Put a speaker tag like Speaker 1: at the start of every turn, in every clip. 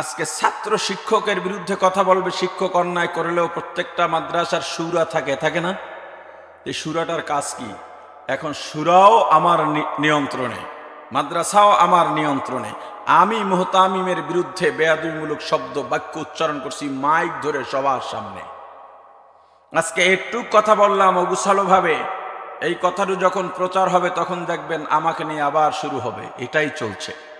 Speaker 1: আজকে ছাত্র শিক্ষকের বিরুদ্ধে কথা বলবে, শিক্ষক অন্যায় করলেও প্রত্যেকটা মাদ্রাসার সুরা থাকে থাকে না? এই সুরাটার কাজ কি? এখন সুরাও আমার নিয়ন্ত্রণে, মাদ্রাসাও আমার নিয়ন্ত্রণে। আমি মোহতামিমের বিরুদ্ধে বেয়াদুমূলক শব্দ, বাক্য উচ্চারণ করছি, মাইক ধরে সবার সামনে। আজকে একটু কথা বললাম অগুছালোভাবে। এই কথাটা যখন প্রচার হবে, তখন দেখবেন আমাকে নিয়ে আবার শুরু হবে। এটাই চলছে।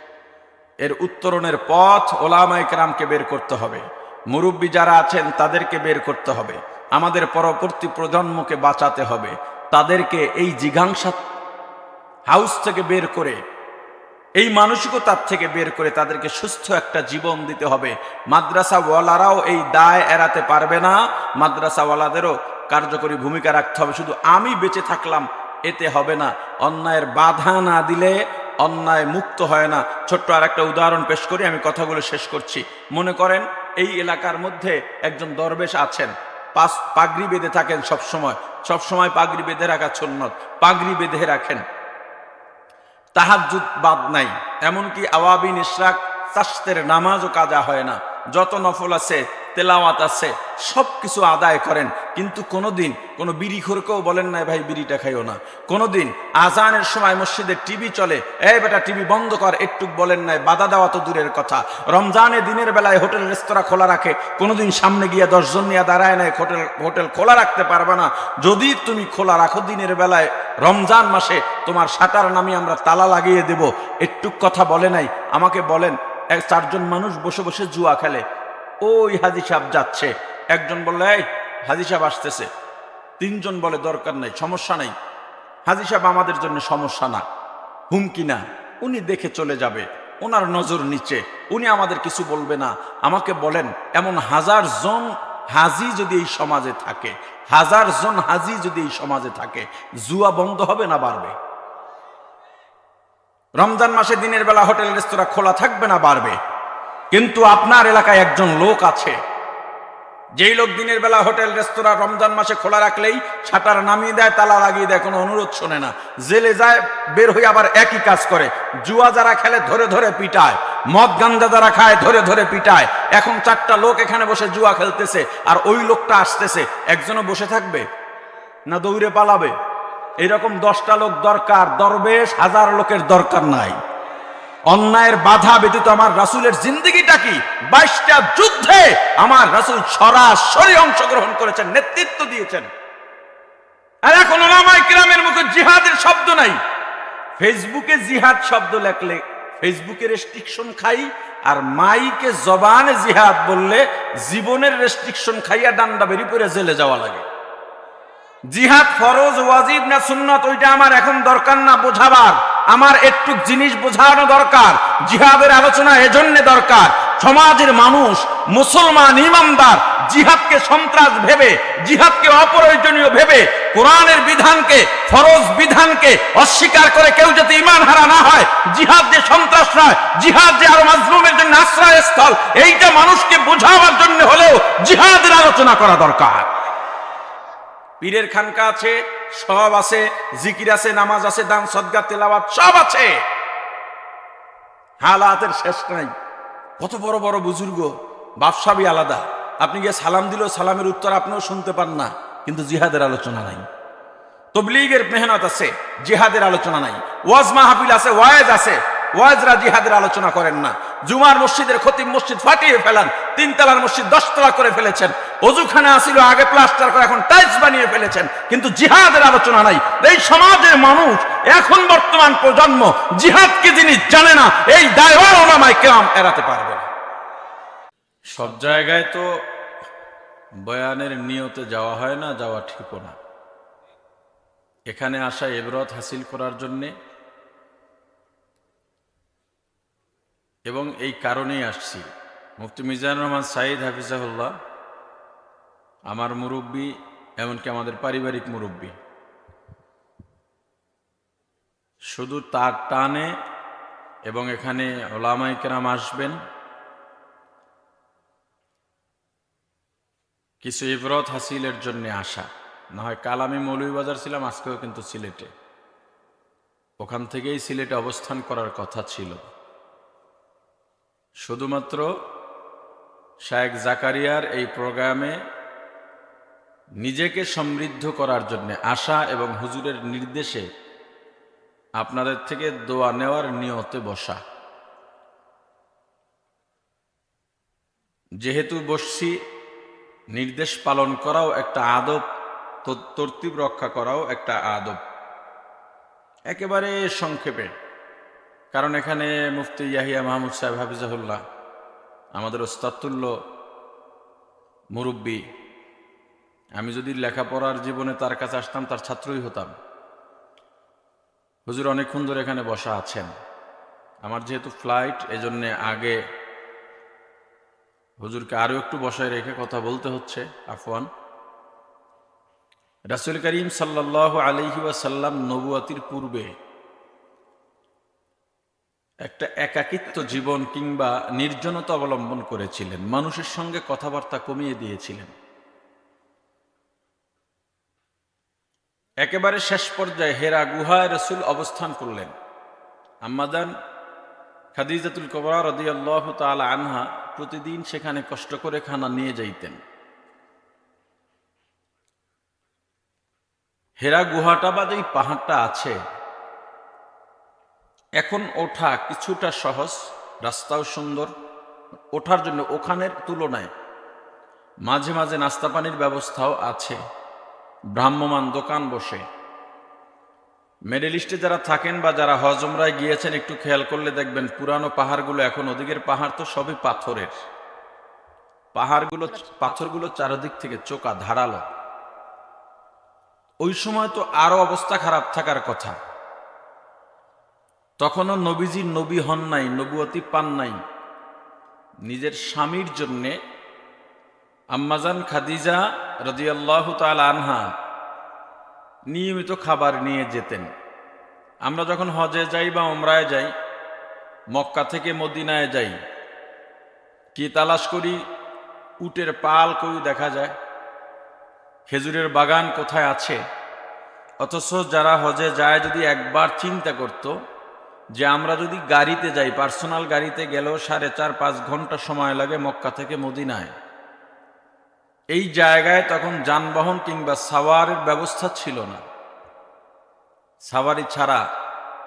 Speaker 1: এর উত্তরণের পথ ওলামাইক রামকে বের করতে হবে। মুরব্বী যারা আছেন, তাদেরকে বের করতে হবে। আমাদের পরবর্তী প্রজন্মকে বাঁচাতে হবে। তাদেরকে এই জিঘাংসা হাউস থেকে বের করে, এই মানসিকতার থেকে বের করে তাদেরকে সুস্থ একটা জীবন দিতে হবে। মাদ্রাসাওয়ালারাও এই দায় এড়াতে পারবে না। মাদ্রাসাওয়ালাদেরও কার্যকরী ভূমিকা রাখতে হবে। শুধু আমি বেঁচে থাকলাম, এতে হবে না। অন্যায়ের বাধা না দিলে অন্যায় মুক্ত হয় না। ছোট্ট আর একটা উদাহরণ পেশ করি, আমি কথাগুলো শেষ করছি। মনে করেন, এই এলাকার মধ্যে একজন দরবেশ আছেন। পাস, পাগড়ি বেঁধে থাকেন সব সময় সব সময় পাগড়ি বেঁধে রাখা সুন্নত। পাগড়ি বেঁধে রাখেন। তাহাজ্জুদ বাদ নাই। এমনকি আওয়াবিন ইশরাক চাষতের নামাজও কাজা হয় না। যত নফল আছে তেলাওয়াত আছে সব কিছু আদায় করেন। কিন্তু কোনো বিড়ি খোরকেও বলেন না ভাই, বিড়িটা খাইও না। কোনোদিন আজানের সময় মসজিদে টিভি চলে, এই বেটা, টিভি বন্ধ কর। একটু বলেন নাই, বাধা দেওয়া তো দূরের কথা। রমজানে দিনের বেলায় হোটেল রেস্তোরাঁ খোলা রাখে, কোনোদিন সামনে গিয়ে দশজন নিয়ে দাঁড়ায় নাই, হোটেল হোটেল খোলা রাখতে পারবে না। যদি তুমি খোলা রাখো দিনের বেলায়, রমজান মাসে তোমার সাঁতার নামি আমরা তালা লাগিয়ে দেব। একটু কথা বলে নাই, আমাকে বলেন এক চারজন মানুষ বসে বসে জুয়া খেলে ওই হাজি সাহেব যাচ্ছে। একজন বললে, এই, হাজি সাহেব আসতেছে। তিনজন বলে, দরকার নাই, সমস্যা নাই। হাজি সাহেব আমাদের জন্য সমস্যা না, হুমকি না। উনি দেখে চলে যাবে ওনার নজর নিচে। উনি আমাদের কিছু বলবে না। আমাকে বলেন, এমন হাজার জন হাজি যদি এই সমাজে থাকে, হাজার জন হাজি যদি এই সমাজে থাকে, জুয়া বন্ধ হবে না বাড়বে? রমজান মাসে দিনের বেলা হোটেল, রেস্তোরাঁ খোলা থাকবে না বাড়বে? কিন্তু আপনার এলাকায় একজন লোক আছে। যেই লোক দিনের বেলা হোটেল, রেস্তোরাঁ, রমজান মাসে খোলা রাখলেই শাটার নামিয়ে দেয়, তালা লাগিয়ে দেয়, কোনো অনুরোধ শোনে না। জেলে যায়, বের হয়ে আবার একই কাজ করে। জুয়া যারা খেলে ধরে ধরে পিটায়, মদ গাঞ্জা যারা খায় ধরে ধরে পিটায়। এখন চারটা লোক এখানে বসে জুয়া খেলতেছে আর ওই লোকটা আসতেছে। একজনও বসে থাকবে না দৌড়ে পালাবে? এরকম দশটা লোক দরকার, দরবেশ হাজার লোকের দরকার নাই। অন্যায়ের বাধা ব্যতীত আমার রাসুলের জিন্দগিটা কি? বাইশটা যুদ্ধে আমার রাসুল সরাসরি অংশগ্রহণ করেছেন, নেতৃত্ব দিয়েছেন। আর এখন ওলামাই কিরামের মুখে জিহাদের শব্দ নাই। ফেসবুকে জিহাদ শব্দ লেখলে ফেসবুকে রেস্ট্রিকশন খাই, আর মাইকে জবানে জিহাদ বললে জীবনের রেস্ট্রিকশন খাইয়া ডান্ডা বেরি করে জেলে যাওয়া লাগে। জিহাদ ফরজ, ওয়াজিব না সুন্নত, ওইটা আমার এখন দরকার না বোঝাবার। আমার একটু জিনিস বোঝানো দরকার, জিহাদের আলোচনা এজন্য দরকার। সমাজের মানুষ, মুসলমান, ইমানদার, জিহাদকে সন্ত্রাস ভেবে, জিহাদকে অপ্রয়োজনীয় ভেবে, কোরআনের বিধানকে, ফরজ বিধানকে অস্বীকার করে কেউ যাতে ইমান হারা না হয়, জিহাদ যে সন্ত্রাস নয়, জিহাদ যে আরও মাজলুমের জন্য আশ্রয়স্থল, এইটা মানুষকে বোঝাবার জন্য হলেও জিহাদের আলোচনা করা দরকার। পীরের খানকা আছে সব আছে, জিকির আছে, নামাজ আছে, দান সদগা তেলাওয়াত, সব আছে। হালাতের শেষ নাই। কত বড় বড় বুজুর্গ বাপসাবি আলাদা। আপনি গিয়ে সালাম দিলেও সালামের উত্তর আপনিও শুনতে পান না, কিন্তু জিহাদের আলোচনা নাই। তবলিগের মেহনত আছে, জিহাদের আলোচনা নাই। ওয়াজ মাহফিল আছে ওয়াজ আছে। ওয়াজরা জিহাদের আলোচনা করেন না। জুমার মসজিদের খতিব মসজিদ ফাটিয়ে ফেলান, তিনতলার মসজিদ দশতলা করে ফেলেছেন। অজুখানে আসিল, আগে প্লাস্টার করে এখন টাইলস বানিয়ে ফেলেছেন। কিন্তু জিহাদের আলোচনা নাই। এই সমাজের মানুষ এখন বর্তমান প্রজন্ম জিহাদকে যিনি জানে না, এই দায়বার ওলামায় এড়াতে পারবে না। সব জায়গায় তো বয়ানের নিয়তে যাওয়া হয় না, যাওয়া ঠিকও না। এখানে আসা এবরত হাসিল করার জন্যে এবং এই কারণেই আসছি। মুফতি মিজানুর রহমান সাইদ হাফিজাহুল্লাহ, আমার মুরব্বী, এমনকি আমাদের পারিবারিক মুরব্বী। শুধু তার টানে এবং এখানে ওলামাই কেরাম আসবেন, কিছু ইবরত হাসিলের জন্য আসা। না হয় কাল আমি মৌলভীবাজার ছিলাম, আজকেও কিন্তু সিলেটে। ওখান থেকেই সিলেটে অবস্থান করার কথা ছিল। শুধুমাত্র শায়েক জাকারিয়ার এই প্রোগ্রামে নিজেকে সমৃদ্ধ করার জন্য আশা এবং হুজুরের নির্দেশে আপনাদের থেকে দোয়া নেওয়ার নিয়তে বসা। যেহেতু বসছি, নির্দেশ পালন করাও একটা আদব তরতিব রক্ষা করাও একটা আদব। একেবারে সংক্ষেপে। কারণ এখানে মুফতি ইয়াহিয়া মাহমুদ সাহেব হাফিজাহুল্লাহ, আমাদের ওস্তাতুল্য মুরব্বী। আমি যদি লেখাপড়ার জীবনে তার কাছে আসতাম, তার ছাত্রই হতাম। হুজুর অনেকক্ষণ ধরে এখানে বসা আছেন। আমার যেহেতু ফ্লাইট, এজন্যে আগে হুজুরকে আরও একটু বসায় রেখে কথা বলতে হচ্ছে। আফওয়ান। রাসুল করিম সাল্লাহ আলহি ওয়াসাল্লাম নবুয়াতির পূর্বে একটা একাকিত্ব জীবন কিংবা নির্জনতা অবলম্বন করেছিলেন। মানুষের সঙ্গে কথাবার্তা কমিয়ে দিয়েছিলেন। একেবারে শেষ পর্যায়ে হেরা গুহায় রসুল অবস্থান করলেন। আম্মাদান খাদিজাতুল কবরা রদিয়াল্লাহ তালা আনহা প্রতিদিন সেখানে কষ্ট করে খানা নিয়ে যাইতেন। হেরা গুহাটা বা যেই পাহাড়টা আছে। এখন ওঠা কিছুটা সহজ, রাস্তাও সুন্দর। ওঠার জন্য ওখানের তুলনায় মাঝে মাঝে নাস্তা পানির ব্যবস্থাও আছে। ভ্রাম্যমান দোকান বসে। মেডেলিস্টে যারা থাকেন বা যারা হজমরায় গিয়েছেন, একটু খেয়াল করলে দেখবেন পুরানো পাহাড়গুলো এখন ওদিকের পাহাড় তো সবই পাথরের। পাহাড়গুলো, পাথরগুলো চারদিক থেকে চোকা, ধারালো। ওই সময় তো আরও অবস্থা খারাপ থাকার কথা। তখনও নবীজি নবী হন নাই, নবুয়তি পান নাই। নিজের স্বামীর জন্যে আম্মাজান খাদিজা রদিয়াল্লাহ তাল আনহা নিয়মিত খাবার নিয়ে যেতেন। আমরা যখন হজে যাই বা ওমরায় যাই, মক্কা থেকে মদিনায় যাই, কি তালাশ করি? উটের পাল কই দেখা যায়? খেজুরের বাগান কোথায় আছে? অথচ যারা হজে যায় যদি একবার চিন্তা করত যে আমরা যদি গাড়িতে যাই, পার্সোনাল গাড়িতে গেলেও সাড়ে চার পাঁচ ঘণ্টা সময় লাগে মক্কা থেকে মদিনায়। এই জায়গায় তখন যানবাহন কিংবা সাওয়ারের ব্যবস্থা ছিল না। সাওয়ারি ছাড়া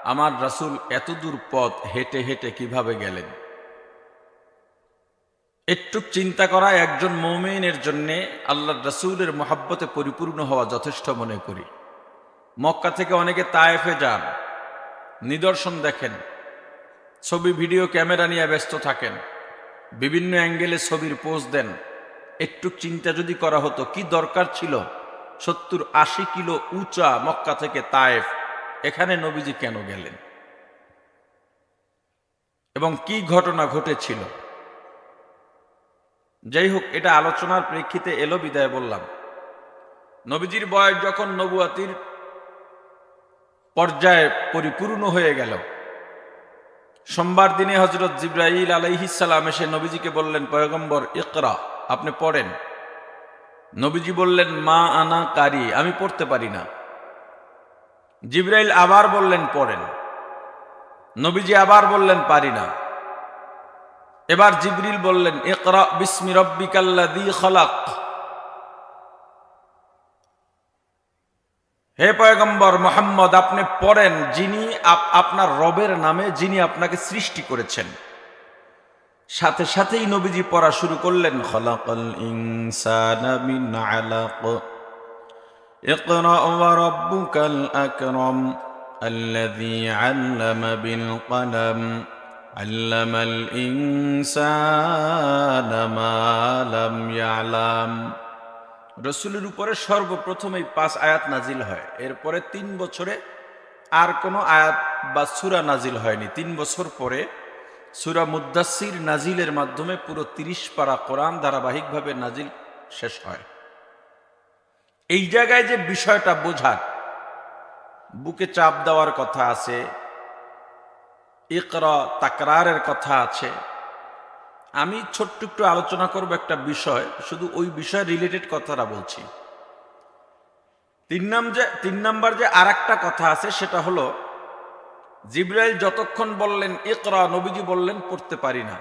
Speaker 1: আমার রাসূল এত দূর পথ হেঁটে হেঁটে কীভাবে গেলেন? একটু চিন্তা করা একজন মৌমেনের জন্যে আল্লাহ রসুলের মহাব্বতে পরিপূর্ণ হওয়া যথেষ্ট মনে করি। মক্কা থেকে অনেকে তায়েফে যান নিদর্শন দেখেন। ছবি, ভিডিও, ক্যামেরা নিয়ে ব্যস্ত থাকেন। বিভিন্ন অ্যাঙ্গেলে ছবির পোজ দেন। একটু চিন্তা যদি করা হতো, কি দরকার ছিল? সত্তর আশি কিলো উঁচা মক্কা থেকে তায়েফ, এখানে নবীজি কেন গেলেন? এবং কি ঘটনা ঘটেছিল? যাই হোক, এটা আলোচনার প্রেক্ষিতে এলো বিদায় বললাম। নবীজির বয়স যখন নবুয়াতির পর্যায়ে পরিপূর্ণ হয়ে গেল। সোমবার দিনে হজরত জিব্রাইল আলাইহিসাল্লাম এসে নবীজিকে বললেন, পয়গম্বর, ইকরা, আপনি পড়েন। নবীজি বললেন, মা আনা কারি, আমি পড়তে পারি না। জিব্রাইল আবার বললেন, পড়েন। নবীজি আবার বললেন, পারি না। এবার জিবরিল বললেন, ইকরা বিসমি রব্বিকাল্লাযী খলাক। হে পয়গম্বর মোহাম্মদ আপনি পড়েন যিনি আপ- আপনার রবের নামে যিনি আপনাকে সৃষ্টি করেছেন সাথে সাথেই নবীজি পড়া শুরু করলেন খলাকাল ইনসানা মিন আলাক ইকরা ওয়া রাব্বুকাল আকরাম الذي علم بالقلم علم الإنسان ما لم يعلم রসুলের উপরে সর্বপ্রথম এই পাঁচ আয়াত নাজিল হয়। এরপরে তিন বছরে আর কোনো আয়াত বা সুরা নাজিল হয়নি। তিন বছর পরে সুরা মুদাসির নাজিলের মাধ্যমে পুরো তিরিশ পারা কোরআন ধারাবাহিকভাবে নাজিল শেষ হয়। এই জায়গায় যে বিষয়টা বোঝার, বুকে চাপ দেওয়ার কথা আছে, ইকরা, তাকরারের কথা আছে আমি ছোট্ট একটু আলোচনা করব একটা বিষয়, শুধু ওই বিষয় রিলেটেড কথাটা বলছি। তিন নাম যে, তিন নাম্বার যে আর কথা আছে, সেটা হলো, জিব্রাইল যতক্ষণ বললেন, ইকরা, নবীজি বললেন, পড়তে পারি না।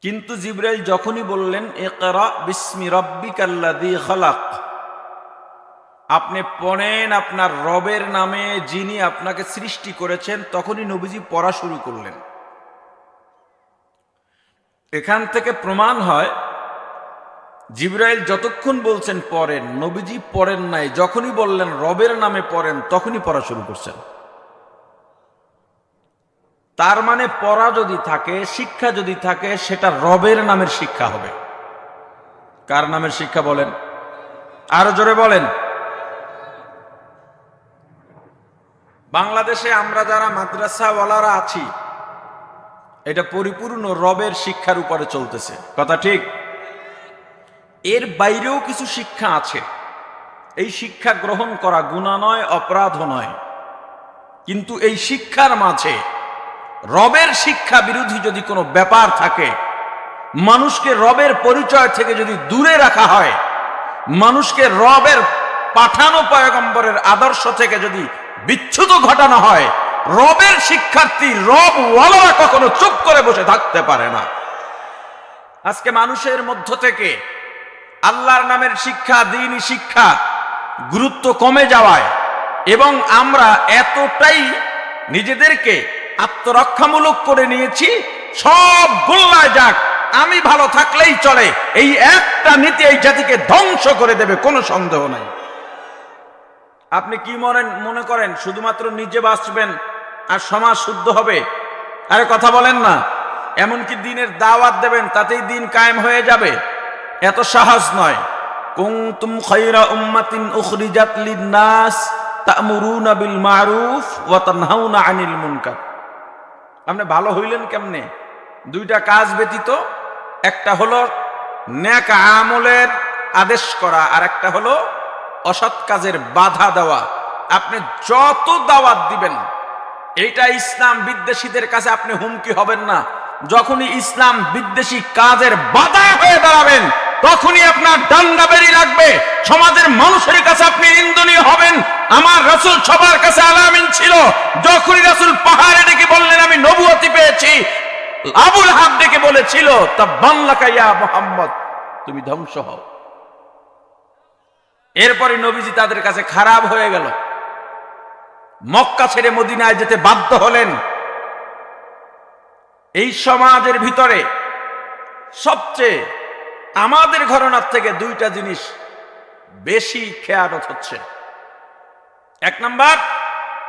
Speaker 1: কিন্তু জিব্রাইল যখনই বললেন, ইকরা বিস্মি রব্বিকাল্লাযী খালাক, আপনি পড়েন আপনার রবের নামে যিনি আপনাকে সৃষ্টি করেছেন, তখনই নবীজি পড়া শুরু করলেন। এখান থেকে প্রমাণ হয়, জিব্রাইল যতক্ষণ বলছেন পড়েন, নবীজি পড়েন নাই, যখনই বললেন রবের নামে পড়েন, তখনই পড়া শুরু করছেন। তার মানে পড়া যদি থাকে, শিক্ষা যদি থাকে, সেটা রবের নামের শিক্ষা হবে। কার নামের শিক্ষা বলেন? আরও জোরে বলেন। বাংলাদেশে আমরা যারা মাদ্রাসাওয়ালারা আছি এটা পরিপূর্ণ রবের শিক্ষার উপরে চলতেছে। কথা ঠিক? এর বাইরেও কিছু শিক্ষা আছে। এই শিক্ষা গ্রহণ করা গুণা নয়, অপরাধ নয়। কিন্তু এই শিক্ষার মাঝে রবের শিক্ষা বিরোধী যদি কোনো ব্যাপার থাকে, মানুষকে রবের পরিচয় থেকে যদি দূরে রাখা হয়, মানুষকে রবের পাঠানো পয়গম্বরের আদর্শ থেকে যদি বিচ্ছুত ঘটানো হয় রবের শিক্ষার্থী, রব ওয়ালারা কখনো চুপ করে বসে থাকতে পারে না। আজকে মানুষের মধ্য থেকে আল্লাহর নামের শিক্ষা, দিনই শিক্ষা গুরুত্ব কমে যাওয়ায় এবং আমরা এতটাই নিজেদেরকে আত্মরক্ষামূলক করে নিয়েছি, সব গোল্লায় যাক, আমি ভালো থাকলেই চলে, এই একটা নীতি এই জাতিকে ধ্বংস করে দেবে, কোনো সন্দেহ নাই। আপনি কি মনে মনে করেন, শুধুমাত্র নিজে বাঁচবেন আর সমাজ শুদ্ধ হবে। আরে কথা বলেন না। এমনকি দিনের দাওয়াত দেবেন, তাতেই দিন কায়েম হয়ে যাবে। এত সাহস নয়। কুনতুম খায়রা উম্মাতিন উখরিজাত লিন-নাস তা'মুরুনা বিল মারুফ ওয়া তানহাউনা আনিল মুনকার। আপনি ভালো হইলেন কেমনে? দুইটা কাজ ব্যতীত, একটা হলো ন্যাক আমলের আদেশ করা, আর একটা হলো অসৎ কাজের বাধা দেওয়া। আপনি যত দাওয়াত দিবেন এইটা ইসলাম বিদ্বেষীদের কাছে আপনি হুমকি হবেন না। যখনই ইসলাম বিদ্বেষী কাজের বাধা হয়ে দাঁড়াবেন, তখনই আপনার ডান্ডা বেরিয়ে লাগবে। সমাজের মানুষের কাছে আপনি নিন্দনীয় হবেন। আমার রসুল সবার কাছে আলামিন ছিল। যখনই রসুল পাহাড়ে ডেকে বললেন, আমি নবুয়তি পেয়েছি। আবুল হাব ডেকে বলেছিল তা বাংলা কাইয়া মোহাম্মদ, তুমি ধ্বংস হও। এরপরে নবীজি তাদের কাছে খারাপ হয়ে গেল। মক্কা ছেড়ে মদিনায় যেতে বাধ্য হলেন। এই সমাজের ভিতরে সবচেয়ে আমাদের ঘটনার থেকে দুইটা জিনিস বেশি খেয়ানত হচ্ছে। এক নাম্বার,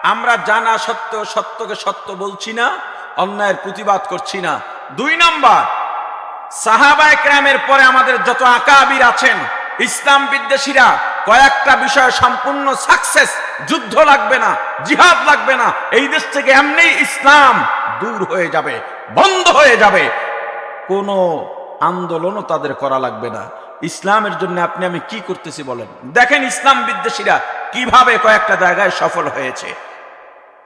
Speaker 1: আমরা জানা সত্য সত্যকে সত্য বলছি না, অন্যায়ের প্রতিবাদ করছি না। দুই নাম্বার সাহাবা একরামের পরে আমাদের যত আকাবির আছেন, ইসলাম বিদ্বেষীরা কয়েকটা বিষয়ে সম্পূর্ণ সাকসেস যুদ্ধ লাগবে না, জিহাদ লাগবে না, এই দেশ থেকে এমনি ইসলাম দূর হয়ে যাবে, বন্ধ হয়ে যাবে। কোনো আন্দোলনও তাদের করা লাগবে না। ইসলামের জন্য আপনি, আমি কি করতেছি বলেন? দেখেন ইসলাম বিদ্বেষীরা কীভাবে কয়েকটা জায়গায় সফল হয়েছে।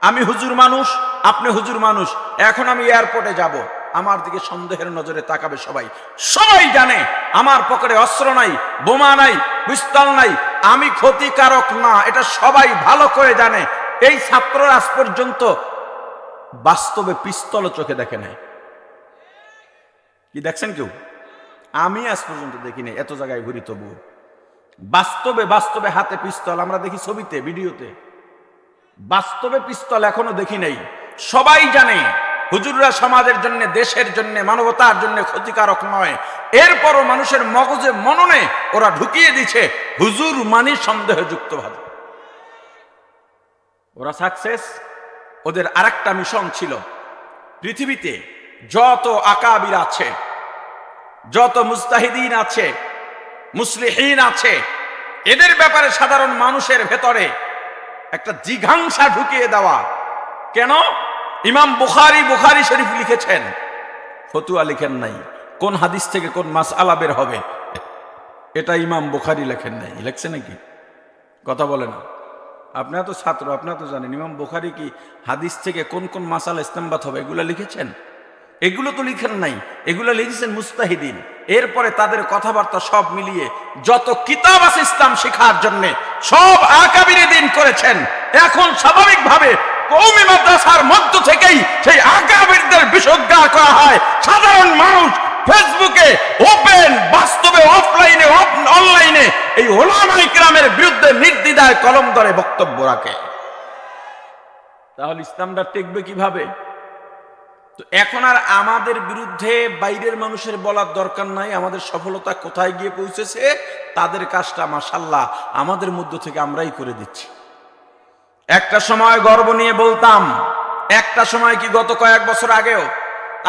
Speaker 1: আমি হুজুর মানুষ, আপনি হুজুর মানুষ, এখন আমি এয়ারপোর্টে যাব। আমার দিকে সন্দেহের নজরে তাকাবে সবাই। সবাই জানে আমার পকেটে অস্ত্র নাই, বোমা নাই, পিস্তল নাই, আমি ক্ষতিকারক না, এটা সবাই ভালো করে জানে। এই ছাত্ররা আজ পর্যন্ত বাস্তবে পিস্তল চোখে দেখে নাই। কি দেখছেন কেউ? আমি আজ পর্যন্ত দেখিনি, এত জায়গায় ঘুরি তবু বাস্তবে বাস্তবে হাতে পিস্তল, আমরা দেখি ছবিতে, ভিডিওতে। বাস্তবে পিস্তল এখনও দেখি নাই। সবাই জানে হুজুররা সমাজের জন্য, দেশের জন্য, মানবতার জন্য ক্ষতিকারক নয়। এরপরও মানুষের মগজে, মননে ওরা ঢুকিয়ে দিছে হুজুর মানি সন্দেহযুক্ত ভাবে। ওরা সাকসেস ওদের আরেকটা মিশন ছিল। পৃথিবীতে যত আকাবির আছে, যত মুস্তাহিদিন আছে, মুসলিহীন আছে, এদের ব্যাপারে সাধারণ মানুষের ভেতরে একটা জিঘাংসা ঢুকিয়ে দেওয়া। কেন? ইমাম বুখারি বুখারি শরীফ লিখেছেন। ফতুয়া লিখেন নাই। কোন হাদিস থেকে কোন মাস আলা বের হবে? এটা ইমাম বুখারি লেখেন নাই। লেখছে নাকি? কথা বলে না। আপনারা তো ছাত্র, আপনারা তো জানেন, ইমাম বুখারি কি হাদিস থেকে কোন কোন মাসাল ইস্তেমবাত হবে, এগুলো লিখেছেন? এগুলো তো লিখেন নাই। এগুলো লিখেছেন মুস্তাহিদিন। এরপরে তাদের কথাবার্তা সব মিলিয়ে যত কিতাব আছে ইসলাম শেখার জন্য সব আকাবিরে দিন করেছেন। এখন স্বাভাবিকভাবে কৌমি মাদ্রাসার মধ্য থেকেই সেই আকাবিরদের বিসজ্ঞা করা হয়। সাধারণ মানুষ ফেসবুকে ওপেন, বাস্তবে অফলাইনে অনলাইনে এই বিরুদ্ধে নির্দ্বিধায় কলম ধরে বক্তব্য রাখে। তাহলে ইসলামটা টেকবে কীভাবে? তো এখন আর আমাদের বিরুদ্ধে বাইরের মানুষের বলার দরকার নাই, আমাদের সফলতা কোথায় গিয়ে পৌঁছেছে, তাদের কাজটা মাসাল্লাহ আমাদের মধ্য থেকে আমরাই করে দিচ্ছি। একটা সময় গর্ব নিয়ে বলতাম, একটা সময় কি গত কয়েক বছর আগেও?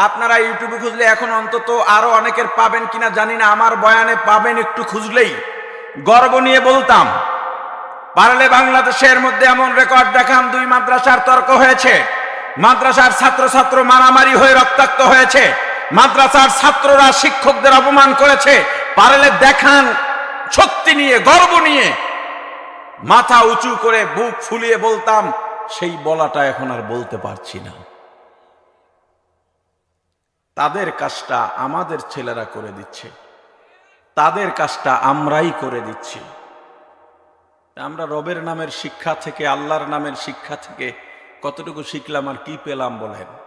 Speaker 1: আপনারা ইউটিউবে খুঁজলে এখন অন্তত আরও অনেকের পাবেন কিনা জানি না, আমার বয়ানে পাবেন একটু খুঁজলেই। গর্ব নিয়ে বলতাম, পারলে বাংলাদেশের মধ্যে এমন রেকর্ড দেখাম দুই মাদ্রাসার তর্ক হয়েছে। মাদ্রাসার ছাত্র ছাত্র মারামারি হয়ে রক্তাক্ত হয়েছে। মাদ্রাসার ছাত্ররা শিক্ষকদের অপমান করেছে। পারলে দেখান শক্তি নিয়ে, গর্ব নিয়ে। মাথা উঁচু করে বুক ফুলিয়ে বলতাম, সেই বলাটা এখন আর বলতে পারছি না। তাদের কাজটা আমাদের ছেলেরা করে দিচ্ছে। তাদের কাজটা আমরাই করে দিচ্ছি। আমরা রবের নামের শিক্ষা থেকে, আল্লাহর নামের শিক্ষা থেকে কতটুকু শিখলাম আর কি পেলাম বলেন?